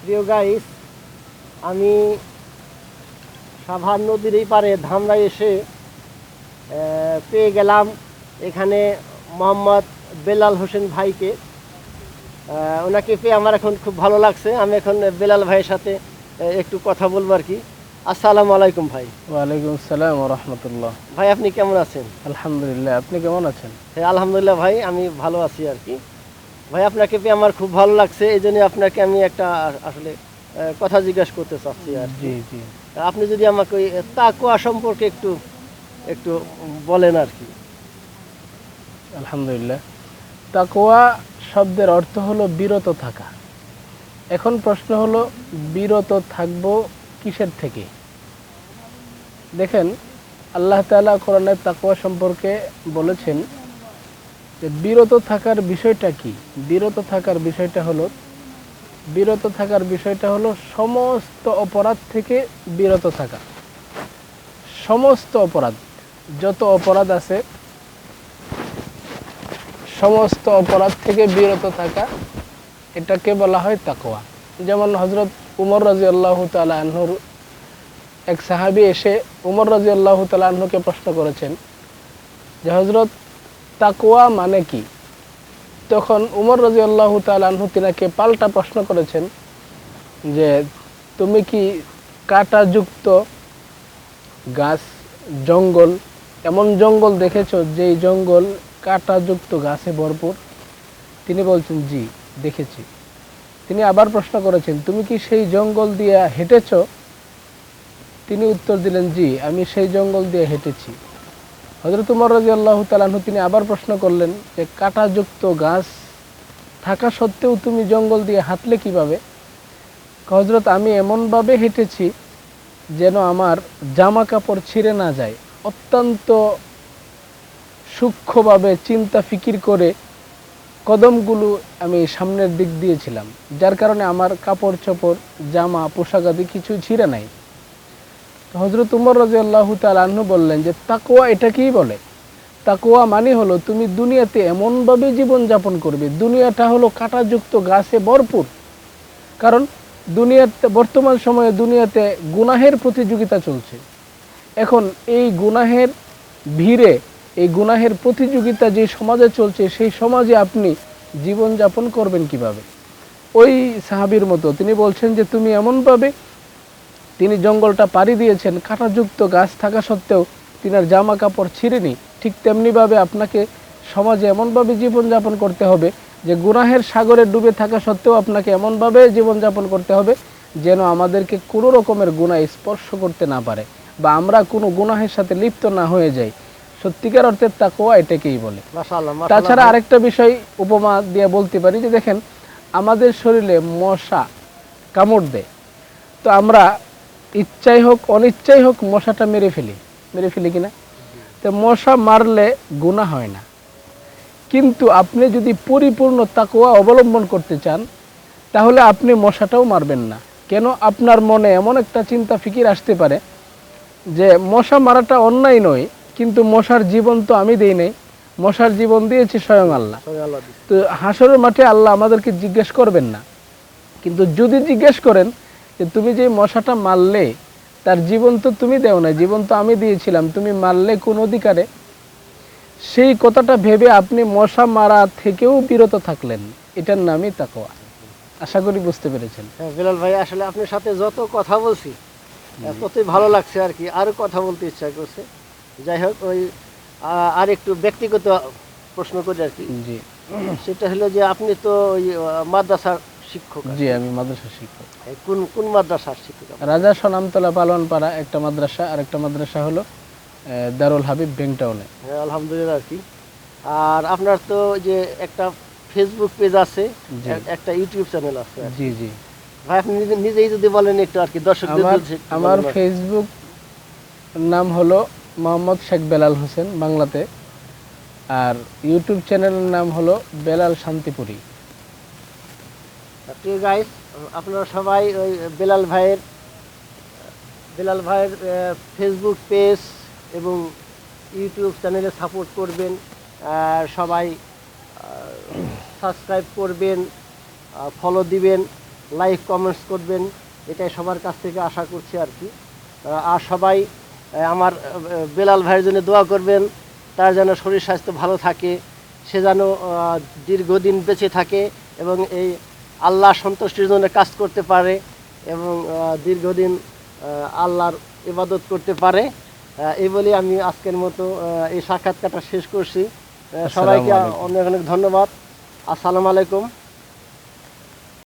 প্রিয় গাইস আমি সাভার নদীর এই পারে ধামরায় এসে পেয়ে গেলাম এখানে মোহাম্মদ বেলাল হোসেন ভাইকে। ওনাকে পেয়ে আমার এখন খুব ভালো লাগছে। আমি এখন বেলাল ভাইয়ের সাথে একটু কথা বলব আর কি। আসসালামু আলাইকুম ভাই। ওয়ালাইকুম আসসালাম রহমতুল্লাহ। ভাই আপনি কেমন আছেন? আলহামদুলিল্লাহ আপনি কেমন আছেন? হ্যাঁ আলহামদুলিল্লাহ ভাই আমি ভালো আছি আর কি। ভাই আপনাকে পেয়ে আমার খুব ভালো লাগছে। এই জন্য আপনাকে আমি একটা আসলে কথা জিজ্ঞাসা করতে চাচ্ছি আর জি জি। আপনি যদি আমাকে ওই তাকুয়া সম্পর্কে একটু একটু বলেন আর কি। আলহামদুলিল্লাহ। তাকোয়া শব্দের অর্থ হলো বিরত থাকা। এখন প্রশ্ন হলো বিরত থাকব কিসের থেকে? দেখেন আল্লাহ তাআলা কোরআনের তাকোয়া সম্পর্কে বলেছেন বিরত থাকার বিষয়টা কি? বিরত থাকার বিষয়টা হলো, বিরত থাকার বিষয়টা হলো সমস্ত অপরাধ থেকে বিরত থাকা। সমস্ত অপরাধ, যত অপরাধ আছে, সমস্ত অপরাধ থেকে বিরত থাকা, এটাকে বলা হয় তাকোয়া যেমন হজরত উমর রাজি আল্লাহ আনহুর এক সাহাবি এসে উমর রাজি আল্লাহ আনহুকে প্রশ্ন করেছেন যে হজরত তাকোয়া মানে কি? তখন উমর রাজি আল্লাহ আনহু তিনাকে পাল্টা প্রশ্ন করেছেন যে, তুমি কি কাঁটাযুক্ত গাছ, জঙ্গল, এমন জঙ্গল দেখেছ যেই জঙ্গল কাঁটাযুক্ত গাছে ভরপুর? তিনি বলছেন, জি, দেখেছি। তিনি আবার প্রশ্ন করেছেন, তুমি কি সেই জঙ্গল দিয়ে হেঁটেছ? তিনি উত্তর দিলেন, জি, আমি সেই জঙ্গল দিয়ে হেঁটেছি। হজরত উমর রাজি আল্লাহ তালাহু তিনি আবার প্রশ্ন করলেন যে কাঁটাযুক্ত গাছ থাকা সত্ত্বেও তুমি জঙ্গল দিয়ে হাঁটলে কীভাবে? হজরত আমি এমনভাবে হেঁটেছি যেন আমার জামা কাপড় ছিঁড়ে না যায়। অত্যন্ত সূক্ষ্মভাবে চিন্তা ফিকির করে কদমগুলো আমি সামনের দিক দিয়েছিলাম, যার কারণে আমার কাপড় চোপড় জামা, পোশাক আদি কিছু ছিঁড়ে নাই। হজরত উমর রাজি আল্লাহ তালু বললেন যে তাকুয়া এটাকেই বলে? তাকুয়া মানে হলো তুমি দুনিয়াতে এমনভাবে জীবনযাপন করবে, দুনিয়াটা হলো কাঁটাযুক্ত গাছে ভরপুর। কারণ দুনিয়াতে, বর্তমান সময়ে দুনিয়াতে গুনাহের প্রতিযোগিতা চলছে। এখন এই গুনাহের ভিড়ে, এই গুনাহের প্রতিযোগিতা যে সমাজে চলছে, সেই সমাজে আপনি জীবনযাপন করবেন কীভাবে? ওই সাহাবির মতো তিনি বলছেন যে, তুমি এমনভাবে তিনি জঙ্গলটা পাড়ি দিয়েছেন কাঁটাযুক্ত গাছ থাকা সত্ত্বেও তিনার জামা কাপড় ছিঁড়েনি। ঠিক তেমনিভাবে আপনাকে সমাজে এমনভাবে জীবনযাপন করতে হবে যে গুনাহের সাগরে ডুবে থাকা সত্ত্বেও আপনাকে এমনভাবে জীবনযাপন করতে হবে যেন আমাদেরকে কোনো রকমের গুণা স্পর্শ করতে না পারে বা আমরা কোনো গুনাহের সাথে লিপ্ত না হয়ে যাই। সত্যিকার অর্থে তাকোয়া এটাকেই বলে। তাছাড়া আরেকটা বিষয় উপমা দিয়ে বলতে পারি যে দেখেন আমাদের শরীরে মশা কামড় দেয়। তো আমরা ইচ্ছাই হোক অনিচ্ছাই হোক মশাটা মেরে ফেলি। মেরে ফেলি কিনা? তো মশা মারলে গুণা হয় না। কিন্তু আপনি যদি পরিপূর্ণ তাকুয়া অবলম্বন করতে চান তাহলে আপনি মশাটাও মারবেন না। কেন? আপনার মনে এমন একটা চিন্তা ফিকির আসতে পারে যে মশা মারাটা অন্যায় নয় কিন্তু মশার জীবন তো আমি দেই নাই। মশার জীবন দিয়েছি স্বয়ং আল্লাহ। তো হাসরের মাঠে আল্লাহ আমাদেরকে জিজ্ঞেস করবেন না। কিন্তু যদি জিজ্ঞেস করেন যে তুমি যে মশাটা মারলে তার জীবন তো তুমি দেও না জীবন তো আমি দিয়েছিলাম তুমি মারলে কোন অধিকারে? সেই কথাটা ভেবে আপনি মশা মারা থেকেও বিরত থাকলেন এটার নামই তাকওয়া। আশা করি বুঝতে পেরেছেন। হ্যাঁ বিলাল ভাই আসলে আপনার সাথে যত কথা বলছি ততই ভালো লাগছে আর কি আরও কথা বলতে ইচ্ছা করছে। যাই হোক ওই আর একটু ব্যক্তিগত প্রশ্ন করি আর কি। জি। সেটা হলো যে আপনি তো ওই মাদ্রাসার শিক্ষক জি আমি মাদ্রাসা শিক্ষক। কোন কোন মাদ্রাসার শিক্ষক? রাজা সোনামতলা পালোয়ানপাড়া একটা মাদ্রাসা আর একটা মাদ্রাসা হলো দারুল হাবিব বেংটাউনে হ্যাঁ আলহামদুলিল্লাহ আর কি। আর আপনার তো যে একটা ফেসবুক পেজ আছে একটা ইউটিউব চ্যানেল আছে জি জি। ভাই আপনি নিজে- নিজেই যদি বলেন একটু আর কি দর্শকদের আমার। ফেসবুক নাম হলো মোহাম্মদ শেখ বেলাল হোসেন বাংলাতে আর ইউটিউব চ্যানেলের নাম হলো বেলাল শান্তিপুরী। প্রিয় গাইস আপনারা সবাই ওই বেলাল ভাইয়ের বেলাল ভাইয়ের ফেসবুক পেজ এবং ইউটিউব চ্যানেলে সাপোর্ট করবেন সবাই সাবস্ক্রাইব করবেন ফলো দিবেন লাইক কমেন্টস করবেন, এটাই সবার কাছ থেকে আশা করছি আর কি। আর সবাই আমার বেলাল ভাইয়ের জন্য দোয়া করবেন, তার যেন শরীর স্বাস্থ্য ভালো থাকে, সে যেন দীর্ঘদিন বেঁচে থাকে এবং এই আল্লাহ সন্তুষ্টির জন্য কাজ করতে পারে এবং দীর্ঘদিন আল্লাহর ইবাদত করতে পারে। এই বলে আমি আজকের মতো এই সাক্ষাৎকারটা শেষ করছি। সবাইকে অনেক অনেক ধন্যবাদ। আসসালামু আলাইকুম।